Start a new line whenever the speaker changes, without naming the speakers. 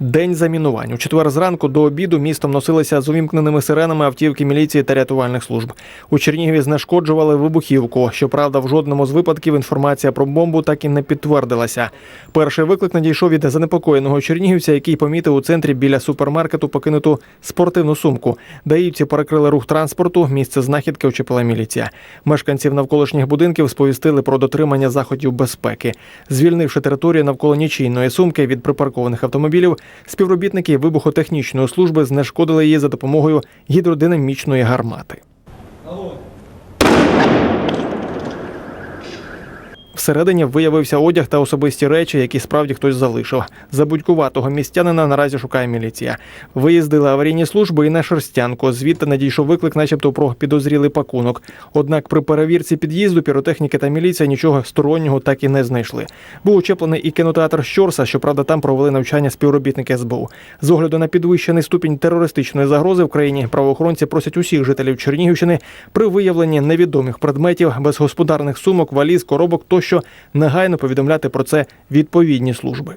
День замінувань. У четвер зранку до обіду містом носилися з увімкненими сиренами автівки міліції та рятувальних служб. У Чернігові знешкоджували вибухівку. Щоправда, в жодному з випадків інформація про бомбу так і не підтвердилася. Перший виклик надійшов від занепокоєного чернігівця, який помітив у центрі біля супермаркету покинуту спортивну сумку. Даївці перекрили рух транспорту. Місце знахідки очепила міліція. Мешканців навколишніх будинків сповістили про дотримання заходів безпеки. Звільнивши територію навколо нічийної сумки від припаркованих автомобілів, співробітники вибухотехнічної служби знешкодили її за допомогою гідродинамічної гармати. Всередині виявився одяг та особисті речі, які справді хтось залишив. Забудькуватого містянина наразі шукає міліція. Виїздили аварійні служби і на шерстянку. Звідти надійшов виклик, начебто про підозрілий пакунок. Однак при перевірці під'їзду піротехніки та міліція нічого стороннього так і не знайшли. Був учеплений і кінотеатр Щорса, щоправда, там провели навчання співробітники СБУ. З огляду на підвищений ступінь терористичної загрози в країні правоохоронці просять усіх жителів Чернігівщини при виявленні невідомих предметів без господарних сумок, валіз, коробок тощо негайно повідомляти про це відповідні служби.